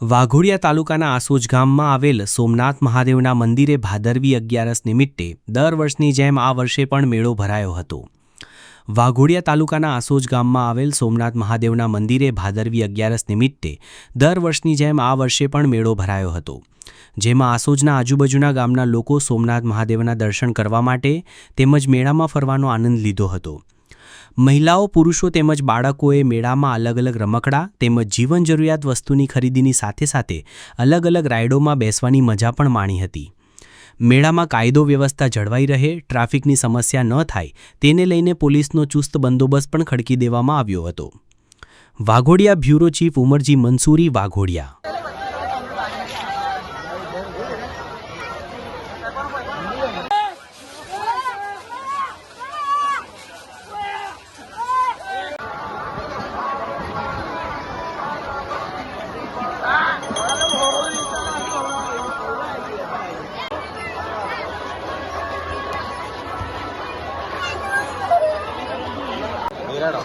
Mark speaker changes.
Speaker 1: વાઘોડિયા તાલુકાના આસોજ ગામમાં આવેલ સોમનાથ મહાદેવના મંદિરે ભાદરવી અગિયારસ નિમિત્તે દર વર્ષની જેમ આ વર્ષે પણ મેળો ભરાયો હતો. વાઘોડિયા તાલુકાના આસોજ ગામમાં આવેલ સોમનાથ મહાદેવના મંદિરે ભાદરવી અગિયારસ નિમિત્તે દર વર્ષની જેમ આ વર્ષે પણ મેળો ભરાયો હતો. જેમાં આસોજના આજુબાજુના ગામના લોકો સોમનાથ મહાદેવના દર્શન કરવા માટે તેમજ મેળામાં ફરવાનો આનંદ લીધો હતો. મહિલાઓ, પુરુષો તેમજ બાળકોએ મેળામાં અલગ અલગ રમકડા તેમજ જીવન જરૂરિયાત વસ્તુની ખરીદીની સાથે સાથે અલગ અલગ રાઇડોમાં બેસવાની મજા પણ માણી હતી. મેળામાં કાયદો વ્યવસ્થા જળવાઈ રહે, ટ્રાફિકની સમસ્યા ન થાય, તેને લઈને પોલીસનો ચુસ્ત બંદોબસ્ત પણ ખડકી દેવામાં આવ્યો હતો. વાઘોડિયા બ્યુરો ચીફ ઉમરજી મંસૂરી વાઘોડિયા હેડો